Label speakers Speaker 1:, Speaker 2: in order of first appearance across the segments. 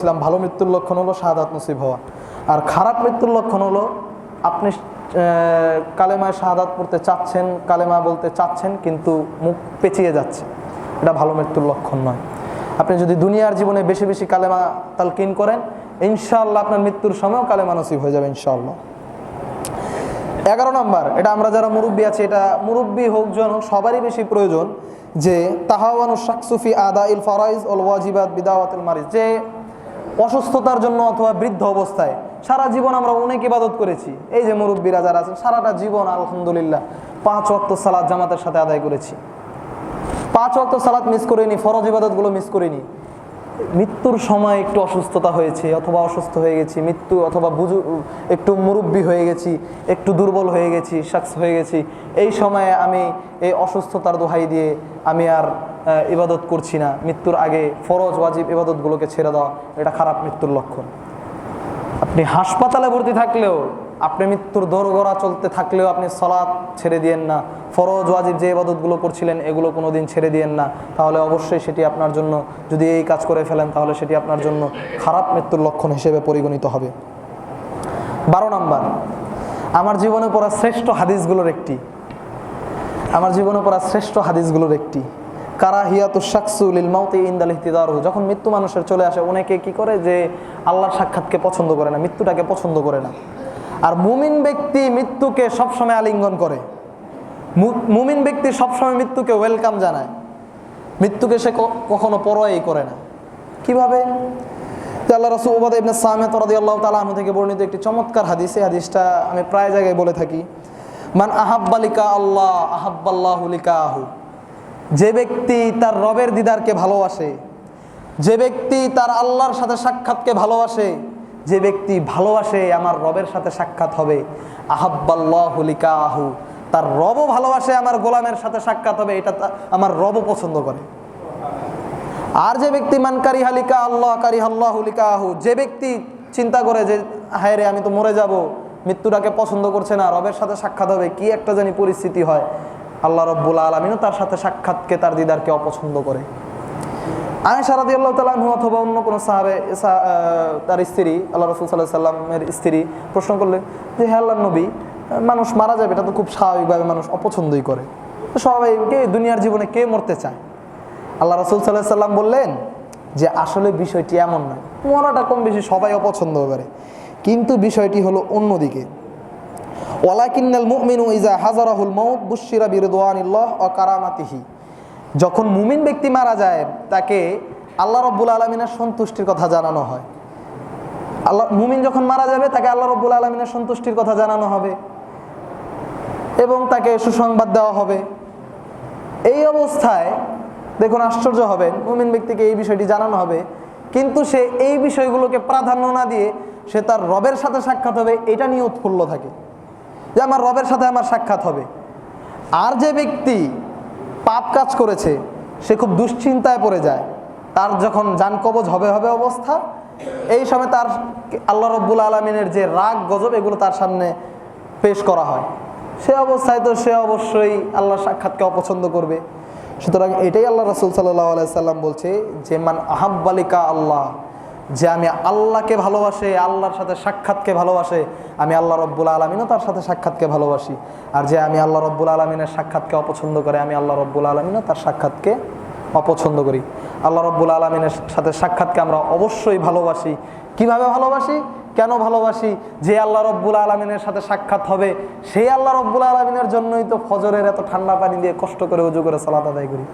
Speaker 1: ইসলাম ভালো মৃত্যুর লক্ষণ হলো শাহাদাত নসিব হওয়া। আর খারাপ মৃত্যুর লক্ষণ হলো আপনি কালেমায় শাহাদাত পড়তে চাচ্ছেন, কালেমা বলতে চাচ্ছেন, কিন্তু মুখ পেঁচিয়ে যাচ্ছে। এটা ভালো মৃত্যুর লক্ষণ নয়। আপনি যদি দুনিয়ার জীবনে বেশি বেশি কালেমা তালকিন করেন, ইনশাআল্লাহ আপনার মৃত্যুর সময়ও কালেমা নসিব হয়ে যাবে, ইনশাআল্লাহ। এগারো নম্বর, এটা আমরা যারা মুরব্বী আছি, এটা মুরব্বী হোক, জন হোক, সবারই বেশি প্রয়োজন যে তাহাওয়ানু শাকসুফি আদা ইল ফরাইজ ওল ওয়াজিবাদ বিদাওয়াতুল মারিজ। যে অসুস্থতার জন্য অথবা বৃদ্ধ অবস্থায় সারা জীবন আমরা অনেক ইবাদত করেছি। এই যে মুরব্বীরা যারা আছেন, সারাটা জীবন আলহামদুলিল্লাহ পাঁচ ওয়াক্ত সালাদ জামাতের সাথে আদায় করেছি। পাঁচ ওয়াক্ত সালাদ মিস করিনি, ফরজ ইবাদতগুলো মিস করিনি। মৃত্যুর সময় একটু অসুস্থতা হয়েছে, অথবা অসুস্থ হয়ে গেছি, মৃত্যু অথবা বুঝু, একটু মুরব্বী হয়ে গেছি, একটু দুর্বল হয়ে গেছি শাক্স হয়ে গেছি। এই সময়ে আমি এই অসুস্থতার দোহাই দিয়ে আমি আর ইবাদত করছি না। মৃত্যুর আগে ফরজ, ওয়াজিব ইবাদতগুলোকে ছেড়ে দেওয়া, এটা খারাপ মৃত্যুর লক্ষণ। আপনি হাসপাতালে ভর্তি থাকলেও, আপনি মৃত্যুর দোরগড়া চলতে থাকলেও আপনি সলাৎ ছেড়ে দিয়েন না। ফরজ, ওয়াজিব যে ইবাদতগুলো করছিলেন, এগুলো কোনোদিন ছেড়ে দিয়েন না। তাহলে অবশ্যই সেটি আপনার জন্য, যদি এই কাজ করে ফেলেন, তাহলে সেটি আপনার জন্য খারাপ মৃত্যুর লক্ষণ হিসেবে পরিগণিত হবে। বারো নম্বর, আমার জীবনে পড়া শ্রেষ্ঠ হাদিসগুলোর একটি। আমার জীবনে পড়া শ্রেষ্ঠ হাদিসগুলোর একটি। কারাহিয়াতু শাকসুল মাউতি ইন্দাল ইহতিদারু যখন মৃত্যু মানুষের চলে আসে অনেকে কি করে? যে আল্লাহর সাক্ষাৎকে পছন্দ করে না, মৃত্যুটাকে পছন্দ করে না। আর মুমিন ব্যক্তি মৃত্যুকে সবসময় আলিঙ্গন করে। মুমিন ব্যক্তি সবসময় মৃত্যুকে ওয়েলকাম জানায়। মৃত্যুকে সে কখনো পরোয়াই করে না। কীভাবে? আল্লাহ রসুল উবাদ ইবনে সামেত রাদিয়াল্লাহু তাআলা আনহু থেকে বর্ণিত একটি চমৎকার হাদিস। এই হাদিসটা আমি প্রায় জায়গায় বলে থাকি। মান আহাব্বালিকা আল্লাহ, আহাব্বাল্লাহু লিকাহু। যে ব্যক্তি তার রবের দিদারকে ভালোবাসে, যে ব্যক্তি তার আল্লাহর সাথে সাক্ষাৎকে ভালোবাসে, যে ব্যক্তি ভালোবাসে আমার রবের সাথে সাক্ষাৎ হবে। আহাব্বাল্লাহু লিকাহু, তার রবও ভালোবাসে আমার গোলামের সাথে সাক্ষাৎ হবে, এটা আমার রবও পছন্দ করে। আর যে ব্যক্তি মানকারি হালিকা আল্লাহ কারি আল্লাহ আহু যে ব্যক্তি চিন্তা করে যে, হায় রে, আমি তো মরে যাব, মৃত্যুটাকে পছন্দ করছে না, রবের সাথে সাক্ষাৎ হবে, কি একটা জানি পরিস্থিতি হয়। আল্লাহ রব্বুল আলমিনও তার সাথে সাক্ষাৎকে, তার দিদারকে অপছন্দ করে। আমি সারাদি আল্লাহ তালাহু অথবা অন্য কোনো সাহাবে তার স্ত্রী, আল্লাহ রসুল সাল্লাহ সাল্লামের স্ত্রী প্রশ্ন করলে যে হ্যাঁ আল্লাহ নবী, মানুষ মারা যাবে, এটা তো খুব স্বাভাবিকভাবে মানুষ অপছন্দই করে। তো সবাই কে, দুনিয়ার জীবনে কে মরতে চায়? আল্লাহ রসুল সাল্লাহ সাল্লাম বললেন যে, আসলে বিষয়টি এমন নয়। মরাটা কম বেশি সবাই অপছন্দ করে। কিন্তু বিষয়টি হলো অন্যদিকে। ওয়ালাকিন্নাল মুমিনু ইজা হাজারাহুল মাউত বুশিরা বিরদওয়ানিল্লাহ ও কারামাতিহি। যখন মুমিন ব্যক্তি মারা যায়, তাকে আল্লাহ রব্বুল আলমিনের সন্তুষ্টির কথা জানানো হয়। আল্লাহ, মুমিন যখন মারা যাবে, তাকে আল্লাহ রব্বুল আলমিনের সন্তুষ্টির কথা জানানো হবে এবং তাকে সুসংবাদ দেওয়া হবে। এই অবস্থায় দেখুন, আশ্চর্য হবে মুমিন ব্যক্তিকে এই বিষয়টি জানানো হবে। কিন্তু সে এই বিষয়গুলোকে প্রাধান্য না দিয়ে সে তার রবের সাথে সাক্ষাৎ হবে, এটা নিয়ে উৎফুল্ল থাকে। যে আমার রবের সাথে আমার সাক্ষাৎ হবে। আর যে ব্যক্তি পাপ কাজ করেছে, সে খুব দুশ্চিন্তায় পড়ে যায়। তার যখন যান কবজ হবে হবে অবস্থা, এই সময় তার আল্লাহ রব্বুল আলমিনের যে রাগ, গজব, এগুলো তার সামনে পেশ করা হয়। সে অবস্থায় তো সে অবশ্যই আল্লাহর সাক্ষাৎকে অপছন্দ করবে। সুতরাং এটাই আল্লাহ রসুল সাল্লাহ সাল্লাম বলছে যে, মান আহাব্বালিকা আল্লাহ। যে আমি আল্লাহকে ভালোবাসে, আল্লাহর সাথে সাক্ষাৎকে ভালোবাসে, আমি আল্লাহ রব্বুল আলমিনও তার সাথে সাক্ষাৎকে ভালোবাসি। আর যে আমি আল্লাহ রব্বুল আলমিনের সাক্ষাৎকে অপছন্দ করে, আমি আল্লাহ রব্বুল আলমিনও তার সাক্ষাৎকে অপছন্দ করি। আল্লাহ রব্বুল আলমিনের সাথে সাক্ষাৎকে আমরা অবশ্যই ভালোবাসি। কীভাবে ভালোবাসি? কেন ভালোবাসি? যে আল্লাহ রব্বুল আলমিনের সাথে সাক্ষাৎ হবে, সেই আল্লাহ রব্বুল আলমিনের জন্যই তো ফজরের এত ঠান্ডা পানি দিয়ে কষ্ট করে উজু করে সালাত আদায় করি।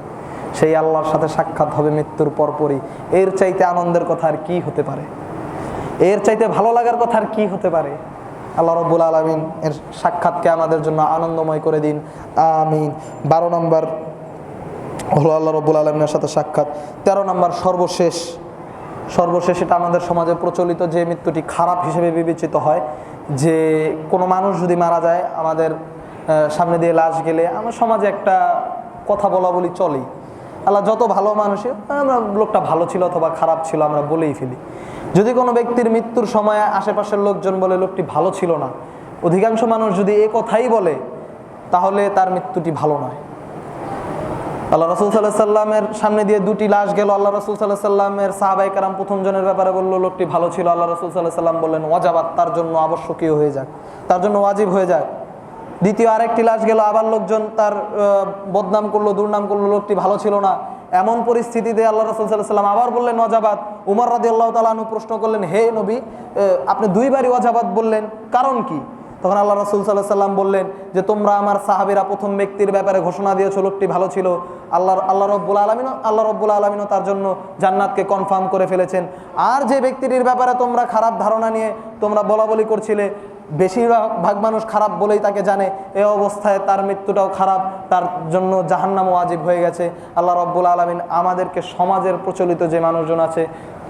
Speaker 1: সেই আল্লাহর সাথে সাক্ষাৎ হবে মৃত্যুর পরপরই। এর চাইতে আনন্দের কথা আর কি হতে পারে? এর চাইতে ভালো লাগার কথা আর কি হতে পারে? আল্লাহ রব্বুল আলমিন এর সাক্ষাৎকে আমাদের জন্য আনন্দময় করে দিন। আমিন। বারো নম্বর হলো আল্লাহ রব্বুল আলমিনের সাথে সাক্ষাৎ। তেরো নম্বর সর্বশেষ। সর্বশেষ এটা আমাদের সমাজে প্রচলিত যে মৃত্যুটি খারাপ হিসেবে বিবেচিত হয়, যে কোনো মানুষ যদি মারা যায়, আমাদের সামনে দিয়ে লাশ গেলে, আমার সমাজে একটা কথা বলা বলি চলেই। আল্লাহ যত ভালো মানুষই আমরা লোকটা ভালো ছিল অথবা খারাপ ছিল, আমরা বলেই ফেলি। যদি কোনো ব্যক্তির মৃত্যুর সময় আশেপাশের লোকজন বলে লোকটি ভালো ছিল না, অধিকাংশ মানুষ যদি এ কথাই বলে, তাহলে তার মৃত্যুটি ভালো নয়। আল্লাহ রসুল সাল্লাহ সাল্লামের সামনে দিয়ে দুটি লাশ গেল। আল্লাহ রসুল সাল্লাহ সাল্লামের সাহাবাই কারাম প্রথম জনের ব্যাপারে বলল, লোকটি ভালো ছিল। আল্লাহ রসুল সাল্লাহ সাল্লাম বললেন, ওয়াজাবাত, তার জন্য আবশ্যকীয় হয়ে যাক। তার জন্য ওয়াজিব হয়ে যাক। দ্বিতীয় আরেকটি লাশ গেল, আবার লোকজন তার বদনাম করল, দুর্নাম করল, লোকটি ভালো ছিল না। এমন পরিস্থিতিতে আল্লাহ রসুল সাল্লাম আবার বললেন, ওয়াজাবাত। উমর রাদি আল্লাহ তালু প্রশ্ন করলেন, হে নবী আপনি দুইবারই ওয়াজাবাত বললেন, কারণ কি? তখন আল্লাহ রসুল সাল্লাহ সাল্লাম বললেন যে, তোমরা আমার সাহাবিরা প্রথম ব্যক্তির ব্যাপারে ঘোষণা দিয়েছ, লোকটি ভালো ছিল। আল্লাহ আল্লাহ রব্বুল আলমিনও, আল্লাহ রব্বুল আলমিনও তার জন্য জান্নাতকে কনফার্ম করে ফেলেছেন। আর যে ব্যক্তিটির ব্যাপারে তোমরা খারাপ ধারণা নিয়ে তোমরা বলা বলি করছিলে বেশিরভাগ ভাগ মানুষ খারাপ বলেই তাকে জানে। এ অবস্থায় তার মৃত্যুটাও খারাপ, তার জন্য জাহান্নাম ওয়াজিব হয়ে গেছে। আল্লাহ রব্বুল আলমিন আমাদেরকে সমাজের প্রচলিত যে মানুষজন আছে,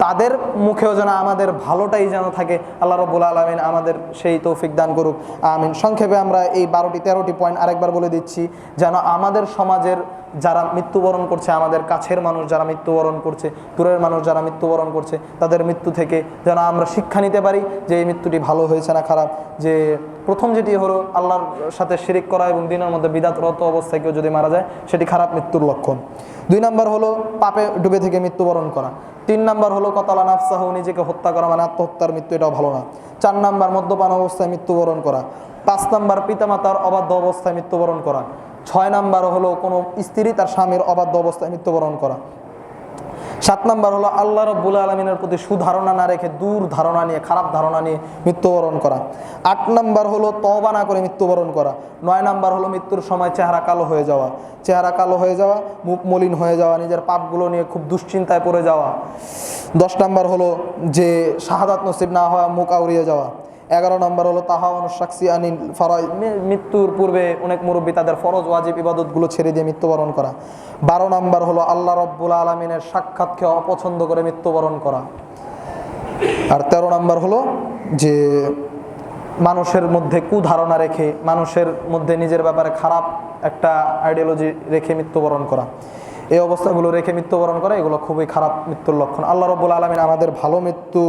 Speaker 1: তাদের মুখেও যেন আমাদের ভালোটাই যেন থাকে। আল্লাহ রব্বুল আলমিন আমাদের সেই তৌফিক দান করুক। আমিন। সংক্ষেপে আমরা এই বারোটি, তেরোটি পয়েন্ট আরেকবার বলে দিচ্ছি, যেন আমাদের সমাজের যারা মৃত্যুবরণ করছে, আমাদের কাছের মানুষ যারা মৃত্যুবরণ করছে, দূরের মানুষ যারা মৃত্যুবরণ করছে, তাদের মৃত্যু থেকে যেন আমরা শিক্ষা নিতে পারি যে এই মৃত্যুটি ভালো হয়েছে না খারাপ। যে প্রথম যেটি হলো আল্লাহর সাথে শিরিক করা এবং দিনের মধ্যে বিদাতরত অবস্থায় কেউ যদি মারা যায়, সেটি খারাপ মৃত্যুর লক্ষণ। দুই নম্বর হলো পাপে ডুবে থেকে মৃত্যুবরণ করা। তিন নাম্বার হলো কতালা নাফসাহ, নিজেকে হত্যা করা মানে আত্মহত্যার মৃত্যু, এটাও ভালো না। চার নাম্বার মদ্যপান অবস্থায় মৃত্যুবরণ করা। পাঁচ নাম্বার পিতামাতার অবাধ্য অবস্থায় মৃত্যুবরণ করা। ছয় নাম্বার হলো কোনো স্ত্রী তার স্বামীর অবাধ্য অবস্থায় মৃত্যুবরণ করা। সাত নাম্বার হলো আল্লাহ রব্বুল আলমিনের প্রতি সুধারণা না রেখে দূর ধারণা নিয়ে, খারাপ ধারণা নিয়ে মৃত্যুবরণ করা। আট নাম্বার হলো তবা না করে মৃত্যুবরণ করা। নয় নাম্বার হলো মৃত্যুর সময় চেহারা কালো হয়ে যাওয়া। চেহারা কালো হয়ে যাওয়া, মুখ মলিন হয়ে যাওয়া, নিজের পাপগুলো নিয়ে খুব দুশ্চিন্তায় পড়ে যাওয়া। দশ নাম্বার হলো যে শাহাদাত নসিব না হওয়া, মুখ আউড়িয়ে যাওয়া। এগারো নম্বর হলো তাহাওয়ানু সাকসি আনিল ফরাই। মৃত্যুর পূর্বে অনেক মুরব্বী তাদের ফরজ, ওয়াজিব ইবাদতগুলো ছেড়ে দিয়ে মৃত্যুবরণ করা। বারো নম্বর হলো আল্লাহ রব্বুল আলমিনের সাক্ষাৎকে অপছন্দ করে মৃত্যুবরণ করা। আর তেরো নম্বর হলো যে মানুষের মধ্যে কুধারণা রেখে, মানুষের মধ্যে নিজের ব্যাপারে খারাপ একটা আইডিওলজি রেখে মৃত্যুবরণ করা। এই অবস্থাগুলো রেখে মৃত্যুবরণ করা, এগুলো খুবই খারাপ মৃত্যুর লক্ষণ। আল্লাহ রব্বুল আলমিন আমাদের ভালো মৃত্যু